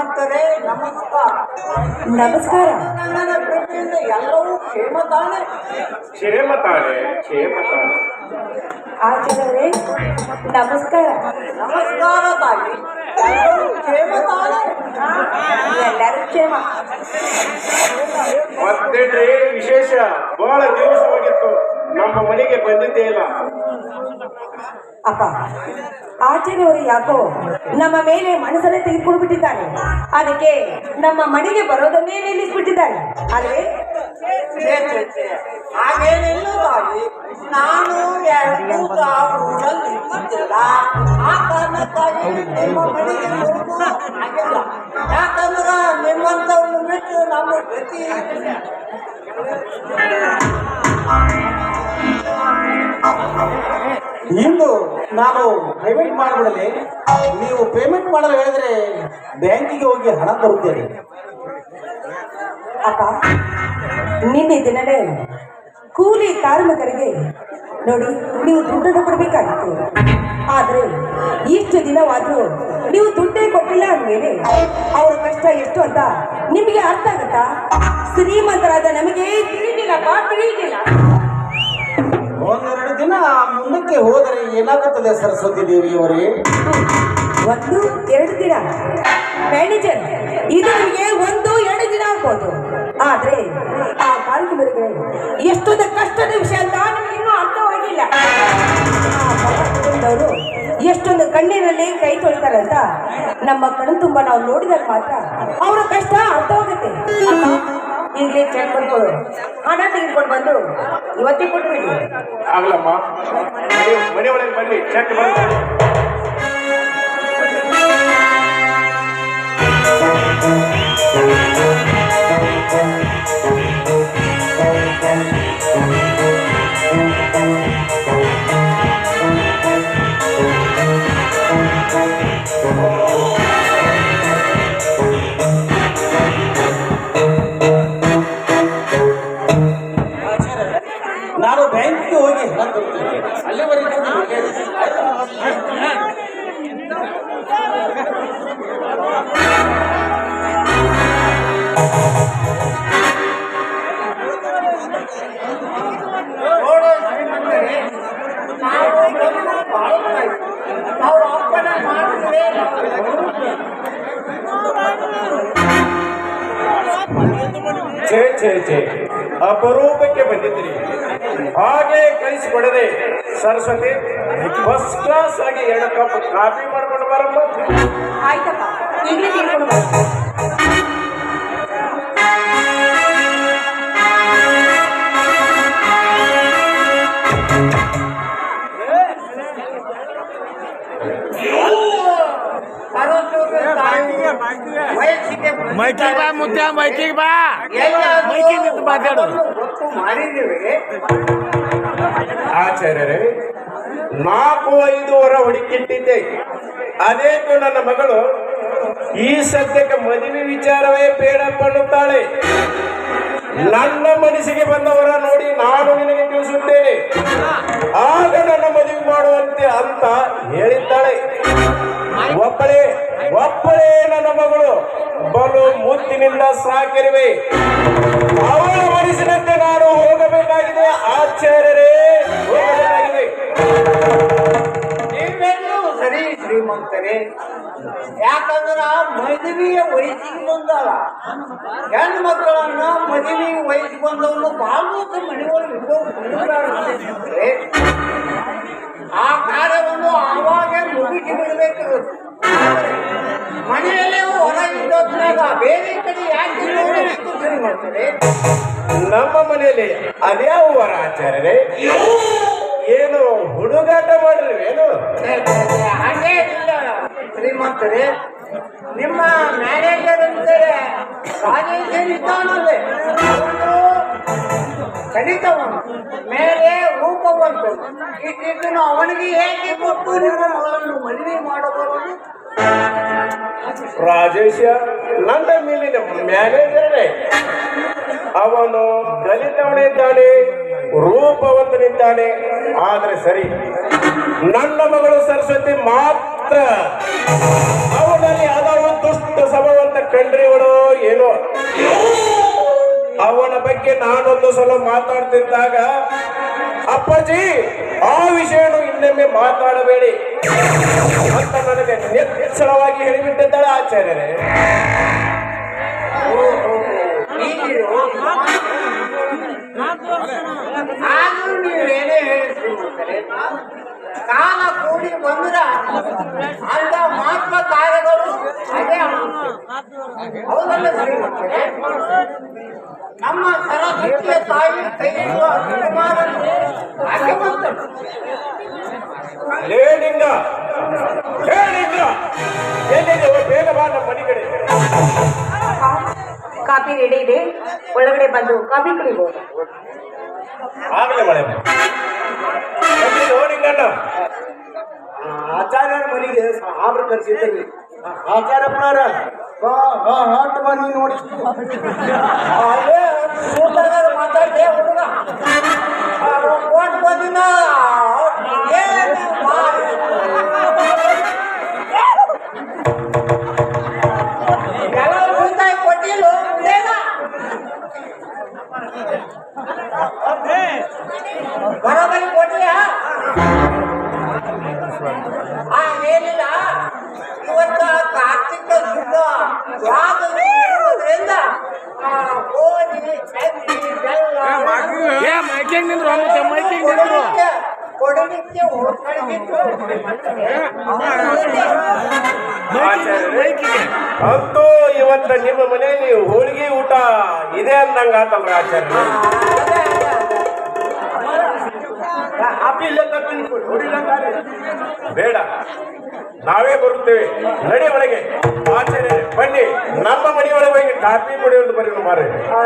ಶ್ರೀಮಂತರೇ ನಮಸ್ಕಾರ. ನಮಸ್ಕಾರ. ನನ್ನ ಕೃಪೆಯಿಂದ ಎಲ್ಲವೂ ಕ್ಷೇಮ ತಾನೆ ಕ್ಷೇಮ ತಾಳೆ ಕ್ಷೇಮ ತಾಳೆ ಆಚಾರ್ಯವರೇ ನಮಸ್ಕಾರ. ನಮಸ್ಕಾರ ತಾಯಿ. ಎಲ್ಲವೂ ಕ್ಷೇಮ ತಾನೆ ಎಲ್ಲರೂ ಕ್ಷೇಮ. ಮತ್ತೇನ್ರಿ ವಿಶೇಷ ಬಹಳ ದಿವಸವಾಗಿತ್ತು. ನಮ್ಮ ಮನೆಗೆ ಬಂದಿದ್ದೇ ಇಲ್ಲ. ಅಪ್ಪ, ಆಚಾರ್ಯವರು ಯಾಕೋ ನಮ್ಮ ಮೇಲೆ ಮನಸ್ಸನ್ನೇ ತೆಗೆದುಕೊಂಡು ಬಿಟ್ಟಿದ್ದಾರೆ ಅದಕ್ಕೆ ನಮ್ಮ ಮನೆಗೆ ಬರೋದನ್ನೇ ನಿಲ್ಲಿಸ್ಬಿಟ್ಟಿದ್ದಾರೆ. ಅಲ್ವೇ? ಎರಡು ನಿಮ್ಮ ಬಿಟ್ಟು ಇಂದು ನಾನು ಪೇಮೆಂಟ್ ಮಾಡಿಬಿಡಲಿ ನೀವು ಪೇಮೆಂಟ್ ಮಾಡಲು ಹೇಳಿದ್ರೆ ಬ್ಯಾಂಕಿಗೆ ಹೋಗಿ ಹಣ ತರುತ್ತೇನೆ. ಅಪ್ಪ, ನಿನ್ನೆ ದಿನವೇ ಕೂಲಿ ಕಾರ್ಮಿಕರಿಗೆ ನೋಡಿ, ನೀವು ದುಡ್ಡನ್ನು ಕೊಡಬೇಕಾಗಿತ್ತು. ಆದರೆ ಇಷ್ಟು ದಿನವಾದರೂ ನೀವು ದುಡ್ಡೇ ಕೊಟ್ಟಿಲ್ಲ ಅಂದಮೇಲೆ ಅವರ ಕಷ್ಟ ಎಷ್ಟು ಅಂತ ನಿಮಗೆ ಅರ್ಥ ಆಗುತ್ತಾ? ಶ್ರೀಮಂತರಾದ ನಮಗೆ ತಿಳಿದಿಲ್ಲಪ್ಪ ತಿಳಿದಿಲ್ಲ. ಒಂದೆರಡು ದಿನ ಮುಂದಕ್ಕೆ ಹೋದರೆ ಏನಾಗುತ್ತದೆ ಸರಸ್ವತಿ ದೇವಿಯವರೇ? ಒಂದು, ಎರಡು ದಿನ. ಮ್ಯಾನೇಜರ್ ಇದು ನಿಮಗೆ ಒಂದು, ಎರಡು ದಿನ ಆಗ್ಬೋದು. ಆದ್ರೆ, ಆ ಕಾರ್ಯಕ್ರಮಗಳಿಗೆ ಎಷ್ಟೊಂದು ಕಷ್ಟದ ವಿಷಯ ಅಂತ ನಿಮಗೆ ಇನ್ನೂ ಅರ್ಥವಾಗಿಲ್ಲ ಕುಟುಂಬದವರು ಎಷ್ಟೊಂದು ಕಣ್ಣಿನಲ್ಲಿ ಕೈ ತೊಳಿತಾರೆ ಅಂತ ನಮ್ಮ ಕಣ್ಣು ತುಂಬ ನಾವು ನೋಡಿದಾಗ ಮಾತ್ರ ಅವರ ಕಷ್ಟ ಅರ್ಥವಾಗುತ್ತೆ ಈಗಲೇ ಚೆಕ್ ಮಾಡ್ಕೊಳ್ಳು ಹಣ ತೆಗೆದುಕೊಂಡು ಬಂದು ಇವತ್ತೇ ಕೊಟ್ಬಿಡಿ ಆಗ್ಲಮ್ಮ ಮನೆ ಮನೆ ಒಳಗೆ ಬನ್ನಿ ಚೆಕ್ ಮಾಡಿ ನಾನು ಬ್ಯಾಂಕಿಗೆ ಹೋಗಿ ಹಣ ತರುತ್ತೇನೆ ಅಲ್ಲಿವರೆಗೂ ಛೇ ಛೇ ಛೇ ಅಪರೂಪಕ್ಕೆ ಬಂದಿದ್ದೀರಿ. ಹಾಗೆ ಕಳಿಸಿಕೊಡದೆ ಸರಸ್ವತಿ ಫಸ್ಟ್ ಕ್ಲಾಸ್ ಆಗಿ ಎರಡು ಕಪ್ ಕಾಫಿ ಮಾಡ್ಕೊಂಡು ಬರಮ್ಮ. ಮೈಕಿಗೆ ಬಾ ಮುದ್ದೆ ಮೈಕಿಗೆ ಬಾ. ಮೈಕಿಗೆ ನಿಂತು ಮಾತಾಡು. ಆಚಾರ್ಯರೇ, ನಾಲ್ಕು ಐದು ವರ ಹುಡುಕಿಟ್ಟಿದ್ದೆ. ಅದೇನು ನನ್ನ ಮಗಳು? ಈ ಸದ್ಯಕ್ಕೆ ಮದುವೆ ವಿಚಾರವೇ ಬೇಡ ಅನ್ನುತ್ತಾಳೆ. ನನ್ನ ಮನಸ್ಸಿಗೆ ಬಂದವರ ನೋಡಿ ನಾನು ನಿನಗೆ ತಿಳಿಸುತ್ತೇನೆ. ಆಗ ನನ್ನ ಮದುವೆ ಮಾಡುವಂತೆ ಅಂತ ಹೇಳಿದ್ದಾಳೆ. ಒಬ್ಬಳೇ ಒಬ್ಬಳೇ ನನ್ನ ಮಗಳು. ಬಲು ಮುತ್ತಿನಿಂದ ಸಾಕಿರುವೆ. ಅವಳ ಮನಸ್ಸಿನಂತೆ ನಾನು ಹೋಗಬೇಕಾಗಿದೆ. ಆಚಾರ್ಯರೇ ಹೋಗಬೇಕಾಗಿದೆ. ನೀವೆಲ್ಲೂ ಸರಿ ಶ್ರೀಮಂತರೇ. ಯಾಕಂದ್ರ ಮದುವೆಯ ವಯಸ್ಸಿಗೆ ಬಂದಲ್ಲ. ಹೆಣ್ಣು ಮಕ್ಕಳನ್ನ ಮದುವೆ ವಯಸ್ಸಿಗೆ ಬಂದವನು ಭಾಗವತ ಮನೆಯೊಳಗೆ ಇಟ್ಟೋಗ್ರೆ ಆ ಕಾರ್ಯವನ್ನು ಆವಾಗ ಮುಗಿಸಿ ಬಿಡಬೇಕಾಗುತ್ತೆ ಮನೆಯಲ್ಲೇ ಇದ್ದಾಗ ಬೇರೆ ಕಡೆ ಯಾಕೆ ಮಾಡ್ತಾರೆ? ನಮ್ಮ ಮನೆಯಲ್ಲಿ ಅದ್ಯಾವ ವರ ಆಚಾರ್ಯರೇ ಏನು ಹುಡುಗಾಟ ಮಾಡ್ರಿ ಏನು? ಶ್ರೀಮಂತರೇ ನಿಮ್ಮ ಮ್ಯಾನೇಜರ್ ಅಂತಾರೆ ಅವನು ಕಲಿತವನು. ಮೇಲೆ ರೂಪವಂತು. ಇಟ್ಟಿದ್ದನ್ನು ಅವನಿಗೆ ಹೇಗೆ ಕೊಟ್ಟು ನಿಮ್ಮ ಮಗಳನ್ನು ಮದುವೆ ಮಾಡಬಹುದು ರಾಜೇಶ ನನ್ನ ಮೇಲಿನ ಮ್ಯಾನೇಜರೇ ಅವನು ದಲಿತವನಿದ್ದಾನೆ, ರೂಪವಂತನಿದ್ದಾನೆ. ಆದರೆ ಸರಿ, ನನ್ನ ಮಗಳು ಸರಸ್ವತಿ ಮಾತ್ರ ಅವನಲ್ಲಿ ಯಾವ್ದಾದ್ರು ದುಷ್ಟ ಸಮವಂತ ಕಂಡ್ರಿಗಳು ಏನೋ? ಅವನ ಬಗ್ಗೆ ನಾನೊಂದು ಸಲ ಮಾತಾಡ್ತಿದ್ದಾಗ ಅಪ್ಪಾಜಿ ಆ ವಿಷಯನು ಇನ್ನೊಮ್ಮೆ ಮಾತಾಡಬೇಡಿ ಅಂತ ನನಗೆ ನಿಚ್ಚಳವಾಗಿ ಹೇಳಿಬಿಟ್ಟಿದ್ದಾಳೆ ಆಚಾರ್ಯರೇ. ಮಕ್ಕಳೇ, ಕಾಲ ಕೂಡಿ ಬಂದ್ರ ಅಂತ ಮಹತ್ವ ಕಾರ್ಯಗಳು ಅದೇ ಹೌದಲ್ಲ ನಮ್ಮ ಸರಸ್ವತಿಯ ತಾಯಿ ಭಾಗ್ಯವಂತನು ಲೇ ಬೇಗ ಬಾ ನಮ್ಮ ಮನೆ ಕಡೆ. ಕಾಫಿ ರೆಡಿ ಇದೆ. ಒಳಗಡೆ ಬಂದು ಕಾಫಿ ಕುಡಿಬಹುದು ಆಗಲೇ ಮಳೆ ಮನಿಗೆ ಆಚಾರ್ಯರ ಮನೆಗೆ ಆಬ್ರ ಕರ್ಸಿದ್ದೀವಿ ಆಚಾರ್ಯಪ್ಪನವ್ರ ಹಾಟ್ ಬನ್ನಿ ನೋಡಿ. ಏ ಮೈಕಿಂಗ್ ನಿಂದ್ರು? ಮತ್ತೆ ಮೈಕಿಂಗ್ ನಿಂದ್ರು? ಕೊಡಲಿಕ್ಕೆ ಹೋಗ್ಬಿಟ್ಟು ಮೈಕಿಗೆ ಅಂತೂ ಇವತ್ತ ನಿಮ್ಮ ಮನೆಯಲ್ಲಿ ಹೋಳಿಗೆ ಊಟ ಇದೆ ಅಂದಂಗ ಆತಲ್ರ ಆಚಾರ್ಯ. ಬೇಡ. ನಾವೇ ಬರುತ್ತೇವೆ. ನಡಿ ಒಳಗೆ. ಆಚಾರ್ಯ ಬನ್ನಿ. ನಮ್ಮ ಮನೆಯೊಳಗೆ ಕಾಫಿ ಕುಡಿಯೋದು ಬರೀ ಮಾರಿ ಆ